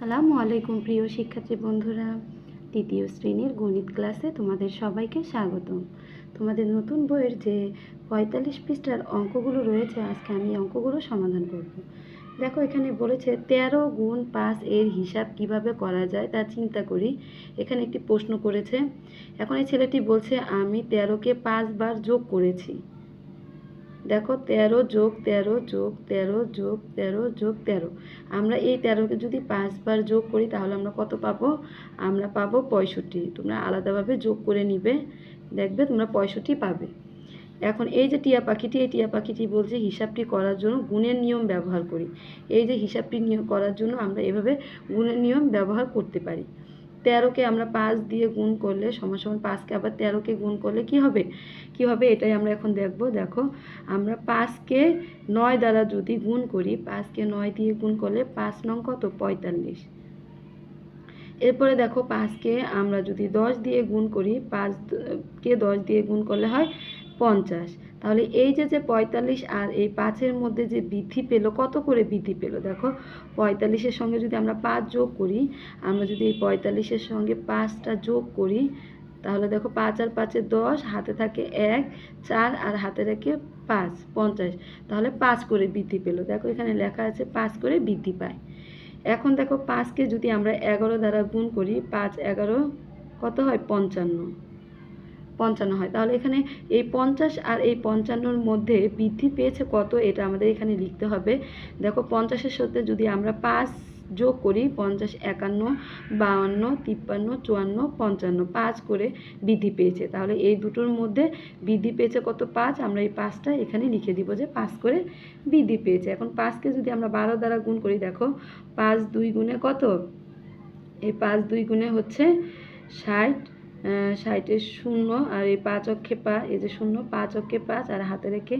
সালামু আলাইকুম প্রিয় শিক্ষার্থী বন্ধুরা, তৃতীয় শ্রেণির গণিত ক্লাসে তোমাদের সবাইকে স্বাগতম। তোমাদের নতুন বইয়ের যে পঁয়তাল্লিশ পৃষ্ঠার অঙ্কগুলো রয়েছে, আজকে আমি অঙ্কগুলো সমাধান করব। দেখো, এখানে বলেছে তেরো গুণ পাঁচ এর হিসাব কীভাবে করা যায় তা চিন্তা করি। এখানে একটি প্রশ্ন করেছে, এখন এই ছেলেটি বলছে, আমি তেরোকে পাঁচবার যোগ করেছি। দেখো তেরো যোগ তেরো যোগ তেরো যোগ তেরো যোগ তেরো। আমরা এই তেরোকে যদি পাঁচবার যোগ করি, তাহলে আমরা কত পাবো? আমরা পাবো পঁয়ষট্টি। তোমরা আলাদাভাবে যোগ করে নিবে। দেখবে তোমরা পঁয়ষট্টি পাবে। এখন এই যে টিয়া পাখিটি, এই টিয়া পাখিটি বলছে হিসাবটি করার জন্য গুণের নিয়ম ব্যবহার করি। এই যে হিসাবটি নিয়ম করার জন্য আমরা এভাবে গুণের নিয়ম ব্যবহার করতে পারি। তেরোকে আমরা পাঁচ দিয়ে গুণ করলে সমান সমান পাঁচকে আবার তেরোকে গুণ করলে কি হবে? কি হবে? এটাই আমরা এখন দেখব। দেখো, আমরা পাঁচকে নয় দ্বারা যদি গুণ করি, পাঁচকে নয় দিয়ে গুণ করলে পাঁচ নং কত? পঁয়তাল্লিশ। এরপরে দেখো, পাঁচকে আমরা যদি দশ দিয়ে গুণ করি পাঁচকে দশ দিয়ে গুণ করলে হয়? পঞ্চাশ। তাহলে এই যে যে পঁয়তাল্লিশ আর এই পাঁচের মধ্যে যে বৃদ্ধি পেল, কত করে বৃদ্ধি পেল? দেখো, পঁয়তাল্লিশের সঙ্গে যদি আমরা পাঁচ যোগ করি, আমরা যদি এই পঁয়তাল্লিশের সঙ্গে পাঁচটা যোগ করি, তাহলে দেখো পাঁচ আর পাঁচে দশ, হাতে থাকে এক, চার আর হাতে রেখে পাঁচ, পঞ্চাশ। তাহলে পাঁচ করে বৃদ্ধি পেল। দেখো, এখানে লেখা আছে পাঁচ করে বৃদ্ধি পায়। এখন দেখো পাঁচকে যদি আমরা এগারো দ্বারা গুণ করি, পাঁচ এগারো কত হয়? পঞ্চান্ন। পঞ্চান্ন হয়। তাহলে এখানে এই পঞ্চাশ আর এই পঞ্চান্নর মধ্যে বৃদ্ধি পেয়েছে কত? এটা আমাদের এখানে লিখতে হবে। দেখো, পঞ্চাশের সাথে যদি আমরা পাঁচ যোগ করি, পঞ্চাশ একান্ন বাউান্ন তিপ্পান্ন, চুয়ান্ন, পঞ্চান্ন, পাঁচ করে বৃদ্ধি পেয়েছে। তাহলে এই দুটোর মধ্যে বৃদ্ধি পেয়েছে কত? পাঁচ। আমরা এই পাঁচটা এখানে লিখে দিব যে পাঁচ করে বৃদ্ধি পেয়েছে। এখন পাঁচকে যদি আমরা বারো দ্বারা গুণ করি, দেখো, পাঁচ দুই গুণে কত? এই পাঁচ দুই গুণে হচ্ছে ষাট। ষাটের শূন্য আর এই পাঁচ অক্ষে পা, এই যে শূন্য, পাঁচ অক্ষে পাঁচ আর হাতে রেখে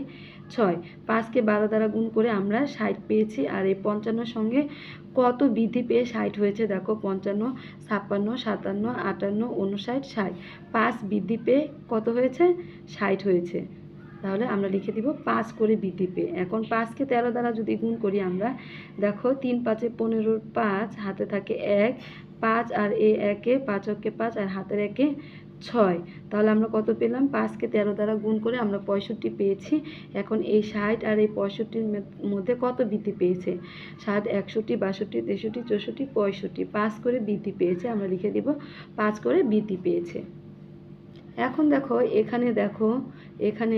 ছয়। পাঁচকে বারো দ্বারা গুণ করে আমরা ষাট পেয়েছি আর এই পঞ্চান্নর সঙ্গে কত বৃদ্ধি পেয়ে ষাট হয়েছে? দেখো, পঞ্চান্ন, ছাপ্পান্ন, সাতান্ন, আটান্ন, উনষাট, ষাট। পাঁচ বৃদ্ধি পেয়ে কত হয়েছে? ষাট হয়েছে। তাহলে আমরা লিখে দিব পাঁচ করে বৃদ্ধি পেয়ে। এখন পাঁচকে তেরো দ্বারা যদি গুণ করি আমরা, দেখো তিন পাঁচে পনেরোর পাঁচ, হাতে থাকে এক, পাঁচ আর এ একে, পাঁচ অকে পাঁচ আর হাতের একে ছয়। তাহলে আমরা কত পেলাম? পাঁচকে তেরো দ্বারা গুণ করে আমরা পঁয়ষট্টি পেয়েছি। এখন এই ষাট আর এই পঁয়ষট্টির মধ্যে কত বৃদ্ধি পেয়েছে? ষাট, একষট্টি, বাষট্টি, তেষট্টি, চৌষট্টি, পঁয়ষট্টি। পাঁচ করে বৃদ্ধি পেয়েছে, আমরা লিখে দিব পাঁচ করে বৃদ্ধি পেয়েছে। এখন দেখো, এখানে দেখো, এখানে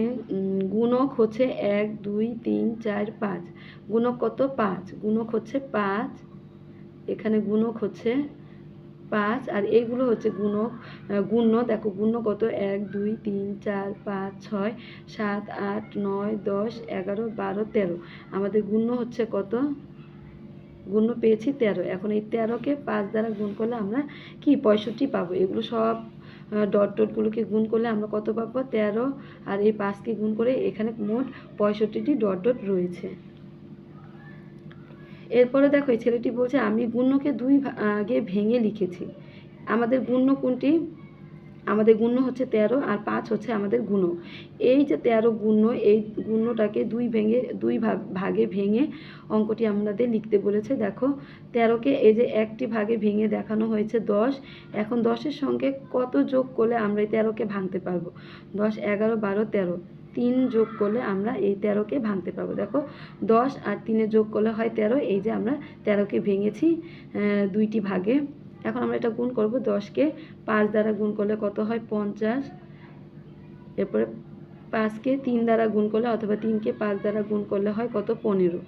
গুণক হচ্ছে এক, দুই, তিন, চার, পাঁচ। গুণক কত? পাঁচ। গুণক হচ্ছে পাঁচ। এখানে গুণক হচ্ছে পাঁচ, আর এইগুলো হচ্ছে গুণক গুণ্য। দেখো, গুণ্য কত? এক, দুই, তিন, চার, পাঁচ, ছয়, সাত, আট, নয়, দশ, এগারো, বারো, তেরো। আমাদের গুণ্য হচ্ছে কত? গুণ্য পেয়েছি তেরো। এখন এই তেরোকে পাঁচ দ্বারা গুণ করলে আমরা কি? পঁয়ষট্টি পাবো। এগুলো সব ডট ডটগুলোকে গুণ করলে আমরা কত পাবো? তেরো। আর এই পাঁচকে গুণ করে এখানে মোট পঁয়ষট্টিটি ডট ডট রয়েছে। এরপরে দেখো, এই ছেলেটি বলছে, আমি গুণ্যকে দুই আগে ভেঙে লিখেছি। আমাদের গুণ্য কোনটি? আমাদের গুণ্য হচ্ছে তেরো আর পাঁচ হচ্ছে আমাদের গুণ। এই যে তেরো গুণ্য এই গুণ্যটাকে দুই ভেঙে, দুই ভাগে ভেঙে অঙ্কটি আমাদের লিখতে বলেছে। দেখো, তেরোকে এই যে একটি ভাগে ভেঙে দেখানো হয়েছে দশ, এখন দশের সঙ্গে কত যোগ করলে আমরা এই তেরোকে ভাঙতে পারব? দশ, এগারো, বারো, তেরো। তিন যোগ করলে আমরা এই তেরোকে ভাঙতে পারব। দেখো, দশ আর তিনে যোগ করলে হয় তেরো, এই যে আমরা তেরোকে ভেঙেছি দুইটি ভাগে। এখন আমরা এটা গুণ করব দশকে। পাঁচ দ্বারা গুণ করলে কত হয়? পঞ্চাশ। এরপরে পাঁচকে তিন দ্বারা গুণ করলে অথবা তিনকে পাঁচ দ্বারা গুণ করলে হয় কত? পনেরো।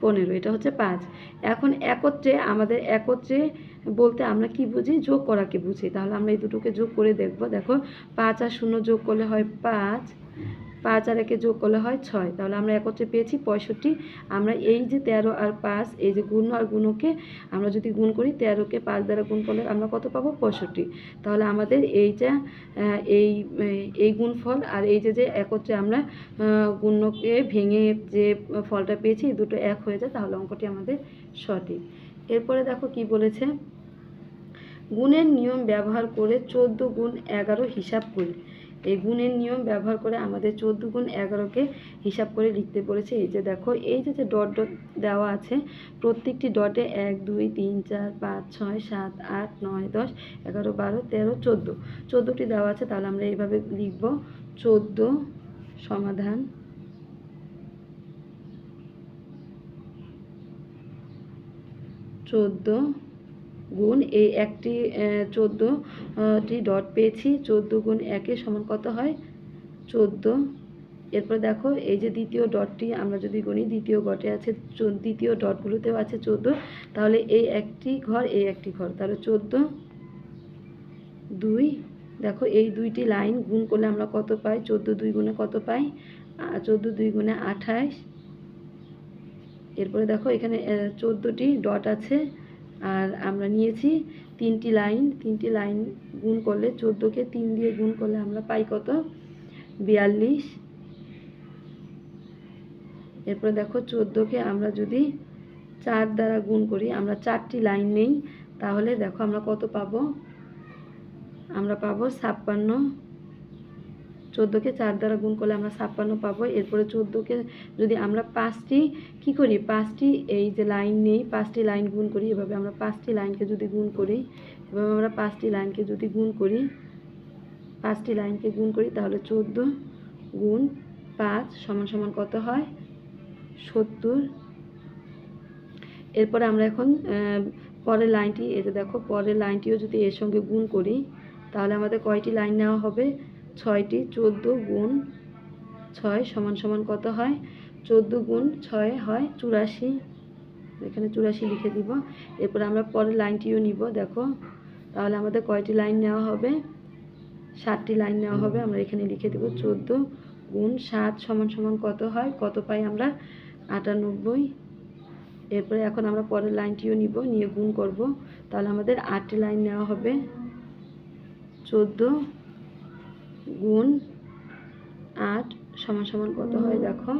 পনেরো, এটা হচ্ছে পাঁচ। এখন একত্রে, আমাদের একত্রে বলতে আমরা কি বুঝি? যোগ করাকে বুঝি। তাহলে আমরা এই দুটোকে যোগ করে দেখব। দেখো, পাঁচ আর শূন্য যোগ করলে হয় পাঁচ। পাঁচ আর একে যোগ করলে হয় ছয়। তাহলে আমরা একত্রে পেয়েছি পঁয়ষট্টি। আমরা এই যে তেরো আর পাঁচ, এই যে গুণ আর গুণকে আমরা যদি গুণ করি, তেরোকে পাঁচ দ্বারা গুণ করলে আমরা কত পাবো? পঁয়ষট্টি। তাহলে আমাদের এইটা এই এই গুণফল আর এই যে যে একত্রে আমরা গুণকে ভেঙে যে ফলটা পেয়েছি দুটো এক হয়ে যায়, তাহলে অঙ্কটি আমাদের সঠিক। এরপরে দেখো কি বলেছে? গুণের নিয়ম ব্যবহার করে চোদ্দ গুণ এগারো হিসাব করি। এই গুণের নিয়ম ব্যবহার করে আমাদের চোদ্দ গুণ এগারোকে হিসাব করে লিখতে বলেছে। এই যে দেখো, এই যে যে ডট ডট দেওয়া আছে, প্রত্যেকটি ডটে এক, দুই, তিন, চার, পাঁচ, ছয়, সাত, আট, নয়, দশ, এগারো, বারো, তেরো, চোদ্দ। চোদ্দোটি দেওয়া আছে, তাহলে আমরা এইভাবে লিখব। চোদ্দ সমাধান। চোদ্দ গুণ এই একটি চোদ্দোটি ডট পেয়েছি। চোদ্দ গুণ একে সমান কত হয়? চোদ্দ। এরপর দেখো, এই যে দ্বিতীয় ডটটি আমরা যদি গুনি, দ্বিতীয় ঘটে আছে দ্বিতীয় ডটগুলোতেও আছে চোদ্দ। তাহলে এই একটি ঘর, এই একটি ঘর। তাহলে চোদ্দ, দুই। দেখো, এই দুইটি লাইন গুণ করলে আমরা কত পাই? চোদ্দ দুই গুণে কত পাই? চোদ্দ দুই গুণে আঠাশ। এরপরে দেখো, এখানে চোদ্দোটি ডট আছে। আর আমরা নিয়েছি তিনটি লাইন তিনটি লাইন গুণ করলে চোদ্দোকে তিন দিয়ে গুণ করলে আমরা পাই কত? বিয়াল্লিশ। এরপরে দেখো চোদ্দোকে আমরা যদি চার দ্বারা গুণ করি, আমরা চারটি লাইন নেই, তাহলে দেখো আমরা কত পাবো? আমরা পাবো ছাপ্পান্ন। চোদ্দোকে চার দ্বারা গুণ করলে আমরা ছাপ্পান্ন পাবো এরপরে চোদ্দোকে যদি আমরা পাঁচটি, কি করি? পাঁচটি, এই যে লাইন নেই, পাঁচটি লাইন গুণ করি, এভাবে আমরা পাঁচটি লাইনকে যদি গুণ করি, এভাবে আমরা পাঁচটি লাইনকে যদি গুণ করি, পাঁচটি লাইনকে গুণ করি, তাহলে চোদ্দ গুণ পাঁচ সমান সমান কত হয়? সত্তর। এরপরে আমরা এখন পরের লাইনটি, এই দেখো, পরের লাইনটিও যদি এর সঙ্গে গুণ করি, তাহলে আমাদের কয়টি লাইন নেওয়া হবে? ছয়টি চোদ্দ গুণ ছয় সমান সমান কত হয়? চোদ্দ গুণ ছয় হয় চুরাশি। এখানে চুরাশি লিখে দিব। এরপর আমরা পরের লাইনটিও নিব দেখো। তাহলে আমাদের কয়টি লাইন নেওয়া হবে? ষাটটি লাইন নেওয়া হবে আমরা এখানে লিখে দিব চোদ্দ গুণ সাত সমান সমান কত হয়? কত পাই আমরা? আটানব্বই। এরপরে এখন আমরা পরের লাইনটিও নিব নিয়ে গুণ করব। তাহলে আমাদের আটটি লাইন নেওয়া হবে। চোদ্দ গুণ আট সমান সমান কত হয় দেখো?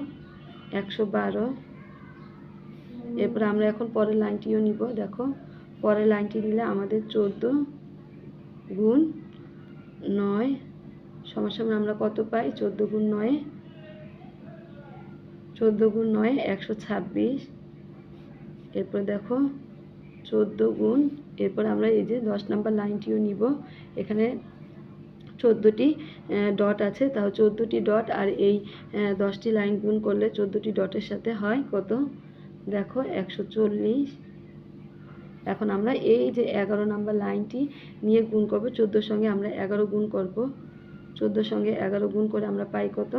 একশো বারো। এরপর আমরা এখন পরের লাইনটিও নিব, দেখো? পরের লাইনটি নিলে আমাদের চোদ্দ গুণ নয় সমান সমান আমরা কত পাই? চোদ্দ গুণ নয়। চোদ্দ গুণ নয়, একশো ছাব্বিশ। এরপর দেখো, চোদ্দ গুণ। এরপর আমরা এই যে দশ নাম্বার লাইনটিও নিব। এখানে চোদ্দোটি ডট আছে। তাও চোদ্দোটি ডট আর এই দশটি লাইন গুণ করলে চোদ্দোটি ডটের সাথে হয় কত? দেখো, একশো চল্লিশ। এখন আমরা এই যে এগারো নাম্বার লাইনটি নিয়ে গুণ করব, চোদ্দোর সঙ্গে আমরা এগারো গুণ করব। চোদ্দোর সঙ্গে এগারো গুণ করে আমরা পাই কত?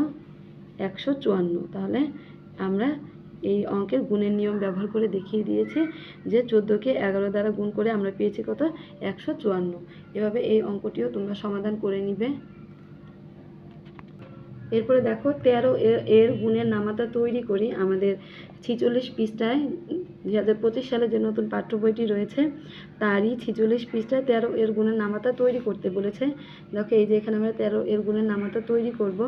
একশো চুয়ান্ন। তাহলে আমরা এই অঙ্কের গুণের নিয়ম ব্যবহার করে দেখিয়ে দিয়েছে যে চোদ্দোকে এগারো দ্বারা গুণ করে আমরা পেয়েছি কত? একশো চুয়ান্ন। এভাবে এই অঙ্কটিও তোমরা সমাধান করে নিবে। এরপরে দেখো তেরো এর গুণের নামাতা তৈরি করি আমাদের ছিচল্লিশ পৃষ্ঠায় দুই হাজার পঁচিশ সালে যে নতুন পাঠ্য বইটি রয়েছে, তারই ছিচল্লিশ পৃষ্ঠায় তেরো এর গুণের নামাতা তৈরি করতে বলেছে। দেখো এই যে এখানে আমরা তেরো এর গুণের নামাতা তৈরি করব।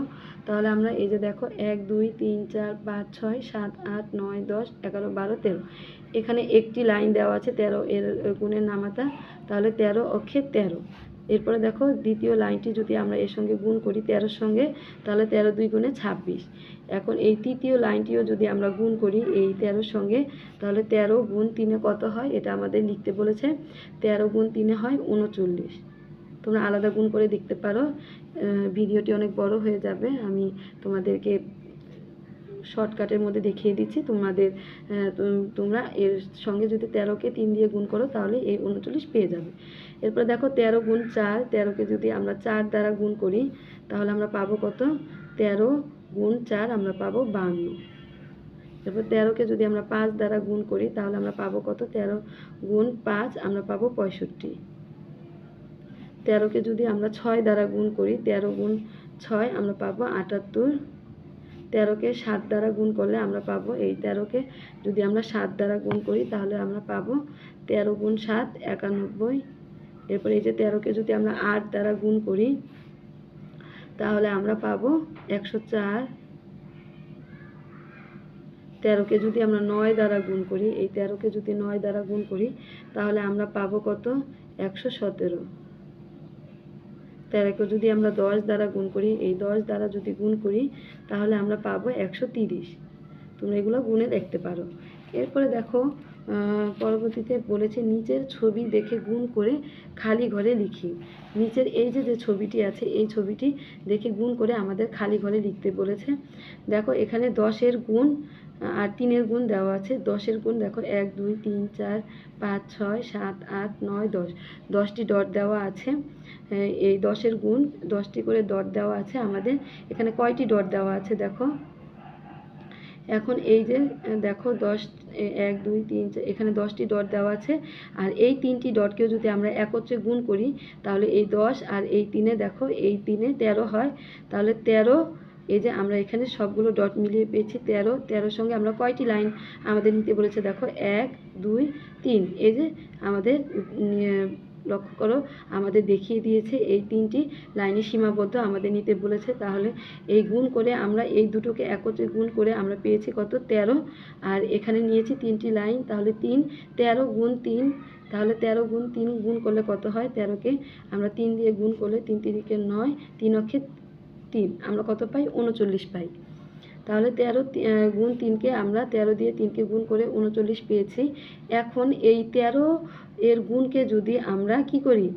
তাহলে আমরা এই যে দেখো এক, দুই, তিন, চার, পাঁচ, ছয়, সাত, আট, নয়, দশ, এগারো, বারো, তেরো। এখানে একটি লাইন দেওয়া আছে তেরো এর গুণের নামাতা। তাহলে তেরো অক্ষে তেরো। এরপরে দেখো দ্বিতীয় লাইনটি যদি আমরা এর সঙ্গে গুণ করি তেরোর সঙ্গে, তাহলে তেরো দুই গুণে ছাব্বিশ। এখন এই তৃতীয় লাইনটিও যদি আমরা গুণ করি এই তেরোর সঙ্গে, তাহলে তেরো গুণ তিনে কত হয়? এটা আমাদের লিখতে বলেছে। তেরো গুণ তিনে হয় উনচল্লিশ। তোমরা আলাদা গুণ করে দেখতে পারো। ভিডিওটি অনেক বড় হয়ে যাবে। আমি তোমাদেরকে শর্টকাটের মধ্যে দেখিয়ে দিচ্ছি। তোমাদের তোমরা এর সঙ্গে যদি তেরোকে তিন দিয়ে গুণ করো, তাহলে এই উনচল্লিশ পেয়ে যাবে। এরপর দেখো তেরো গুণ চার, তেরোকে যদি আমরা চার দ্বারা গুণ করি, তাহলে আমরা পাবো কত? তেরো গুণ চার আমরা পাবো বান্ন। এরপর তেরোকে যদি আমরা পাঁচ দ্বারা গুণ করি, তাহলে আমরা পাবো কত? তেরো গুণ পাঁচ আমরা পাবো পঁয়ষট্টি। তেরোকে যদি আমরা ছয় দ্বারা গুণ করি, তেরো গুণ ছয় আমরা পাবো আটাত্তর। তেরোকে সাত দ্বারা গুণ করলে আমরা পাবো এই তেরোকে। যদি আমরা সাত দ্বারা গুণ করি, তাহলে আমরা পাবো তেরো গুণ সাত, একানব্বই। এরপর এই যে তেরোকে যদি আমরা আট দ্বারা গুণ করি, তাহলে আমরা পাবো একশো চার। তেরোকে যদি আমরা নয় দ্বারা গুণ করি, এই তেরোকে যদি নয় দ্বারা গুণ করি, তাহলে আমরা পাবো কত? একশো সতেরো। তেরোকে যদি আমরা দশ দ্বারা গুণ করি, এই দশ দ্বারা যদি গুণ করি, তাহলে আমরা পাবো একশো তিরিশ। তোমরা এগুলো গুণে দেখতে পারো। এরপরে দেখো পরবর্তীতে বলেছে, নিচের ছবি দেখে গুণ করে খালি ঘরে লিখি। নিচের এই যে যে ছবিটি আছে, এই ছবিটি দেখে গুণ করে আমাদের খালি ঘরে লিখতে বলেছে। দেখো, এখানে দশের গুণ আর তিনের গুণ দেওয়া আছে, দশের গুণ দেখো, এক, দুই, তিন, চার, পাঁচ, ছয়, সাত, আট, নয়, দশ। দশটি ডট দেওয়া আছে এই দশের গুণ, দশটি করে ডট দেওয়া আছে আমাদের। এখানে কয়টি ডট দেওয়া আছে দেখো? এখন এই যে, দেখো, দশ এক, দুই, তিন এখানে দশটি ডট দেওয়া আছে। আর এই তিনটি ডটকেও যদি আমরা একত্রে গুণ করি, তাহলে এই দশ আর এই তিনে দেখো, এই তিনে তেরো হয়। তাহলে তেরো এই যে আমরা এখানে সবগুলো ডট মিলিয়ে পেয়েছি তেরো, তেরোর সঙ্গে আমরা কয়টি লাইন আমাদের নিতে বলেছে? দেখো, এক, দুই, তিন। এই যে আমাদের লক্ষ্য করো, আমাদের দেখিয়ে দিয়েছে এই তিনটি লাইনে সীমাবদ্ধ আমাদের নিতে বলেছে। তাহলে এই গুণ করে আমরা এই দুটোকে একত্রে গুণ করে আমরা পেয়েছি কত? তেরো। আর এখানে নিয়েছি তিনটি লাইন তাহলে তিন, তেরো গুণ তিন, তাহলে তেরো গুণ তিন গুণ করলে কত হয়? তেরোকে আমরা তিন দিয়ে গুণ করলে তিন তিরিকে নয়, তিন অক্ষে তিন, আমরা কত পাই? উনচল্লিশ পাই। তাহলে তেরো গুণ তিনকে আমরা তেরো দিয়ে তিনকে গুণ করে উনচল্লিশ পেয়েছি। এখন এই তেরো এর গুণকে যদি আমরা কি করি?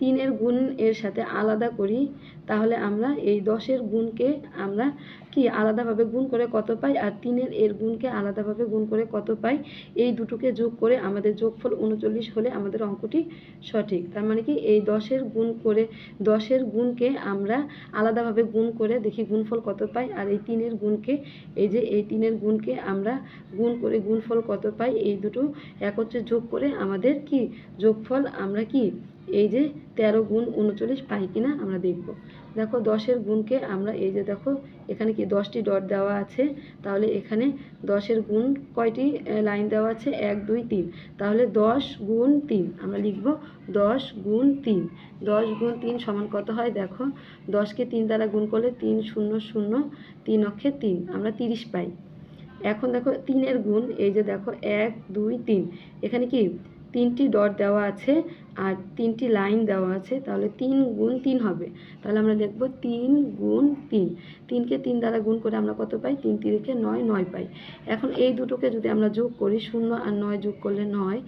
তিনের গুণ এর সাথে আলাদা করি, তাহলে আমরা এই দশের গুণকে আমরা কি আলাদাভাবে গুণ করে কত পাই? আর তিনের এর গুণকে আলাদাভাবে গুণ করে কত পাই? এই দুটোকে যোগ করে আমাদের যোগফল উনচল্লিশ হলে আমাদের অঙ্কটি সঠিক। তার মানে কি এই দশের গুণ করে, দশের গুণকে আমরা আলাদাভাবে গুণ করে দেখি গুণফল কত পাই? আর এই তিনের গুণকে, এই যে এই তিনের গুণকে আমরা গুণ করে গুণফল কত পাই? এই দুটো একত্রে যোগ করে আমাদের কি যোগফল আমরা কি এই যে তেরো গুণ উনচল্লিশ পাই কিনা আমরা দেখব। দেখো দশের গুণকে আমরা এই যে দেখো এখানে কি দশটি ডট দেওয়া আছে, তাহলে এখানে দশের গুণ কয়টি লাইন দেওয়া আছে? এক, দুই, তিন। তাহলে দশ গুণ তিন, আমরা লিখব দশ গুণ তিন। দশ গুণ তিন সমান কত হয় দেখো? দশকে তিন দ্বারা গুণ করলে তিন শূন্য শূন্য তিন অক্ষে তিন, আমরা তিরিশ পাই। এখন দেখো তিনের গুণ, এই যে দেখো এক, দুই, তিন। এখানে কি তিনটি ডট দেওয়া আছে। আর তিনটি লাইন দেওয়া আছে, তাহলে তিন গুণ তিন হবে। তাহলে আমরা লিখব তিন গুণ তিন। তিনকে তিন দ্বারা গুণ করে আমরা কত পাই? তিন তিরিকে নয় নয় পাই। এখন এই দুটোকে যদি আমরা যোগ করি, শূন্য আর নয় যোগ করলে নয়,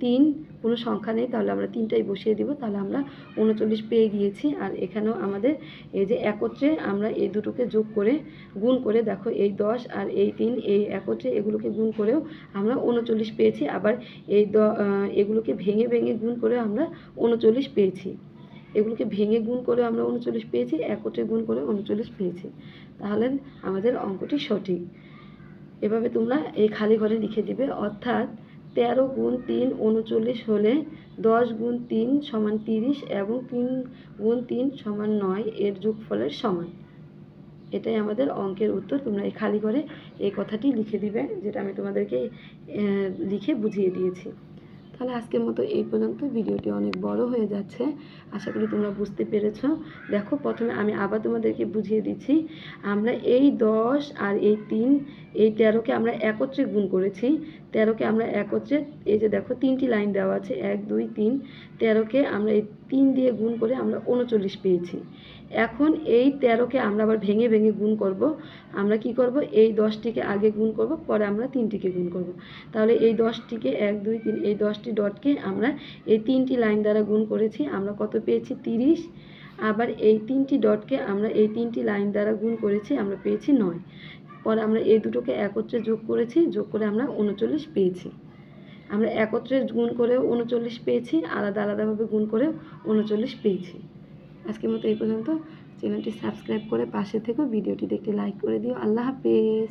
তিন, কোনো সংখ্যা নেই, তাহলে আমরা তিনটাই বসিয়ে দিব। তাহলে আমরা উনচল্লিশ পেয়ে গিয়েছি। আর এখানেও আমাদের এই যে একত্রে আমরা এই দুটোকে যোগ করে গুণ করে, দেখো এই দশ আর এই তিন, এই একত্রে এগুলোকে গুণ করেও আমরা উনচল্লিশ পেয়েছি। আবার এই এগুলোকে ভেঙে ভেঙে গুণ করে আমরা উনচল্লিশ পেয়েছি। এগুলোকে ভেঙে গুণ করে আমরা উনচল্লিশ পেয়েছি, একত্রে গুণ করে উনচল্লিশ পেয়েছি। তাহলে আমাদের অঙ্কটি সঠিক। এভাবে তোমরা এই খালি ঘরে লিখে দিবে, অর্থাৎ তেরো গুণ তিন উনচল্লিশ হলে দশ গুণ তিন সমান তিরিশ এবং তিন গুণ তিন সমান নয় এর যোগফলের সমান। এটাই আমাদের অঙ্কের উত্তর। তোমরা এই খালি ঘরে এই কথাটি লিখে দিবে, যেটা আমি তোমাদেরকে লিখে বুঝিয়ে দিয়েছি। তাহলে আজকের মতো এই পর্যন্ত। ভিডিওটি অনেক বড় হয়ে যাচ্ছে। আশা করি তোমরা বুঝতে পেরেছ। দেখো, প্রথমে আমি আবার তোমাদেরকে বুঝিয়ে দিচ্ছি। আমরা এই দশ আর এই তিন, এই তেরোকে আমরা একত্রে গুণ করেছি। তেরোকে আমরা একত্রে, এই যে দেখো, তিনটি লাইন দেওয়া আছে, এক, দুই, তিন। তেরোকে আমরা এই তিন দিয়ে গুণ করে আমরা উনচল্লিশ পেয়েছি। এখন এই তেরোকে আমরা আবার ভেঙে ভেঙে গুণ করব। আমরা কি করব? এই দশটিকে আগে গুণ করব, পরে আমরা তিনটিকে গুণ করব। তাহলে এই দশটিকে এক, দুই, তিন, এই দশটি ডটকে আমরা এই তিনটি লাইন দ্বারা গুণ করেছি। আমরা কত পেয়েছি? তিরিশ। আবার এই তিনটি ডটকে আমরা এই তিনটি লাইন দ্বারা গুণ করেছি, আমরা পেয়েছি নয়। পরে আমরা এই দুটোকে একত্রে যোগ করেছি, যোগ করে আমরা উনচল্লিশ পেয়েছি। আমরা একত্রে গুণ করেও উনচল্লিশ পেয়েছি, আলাদা আলাদাভাবে গুণ করেও উনচল্লিশ পেয়েছি। আজকের মতো এই পর্যন্ত। চ্যানেলটি সাবস্ক্রাইব করে পাশে থেকেও ভিডিওটি দেখে লাইক করে দিও। আল্লাহ হাফেজ।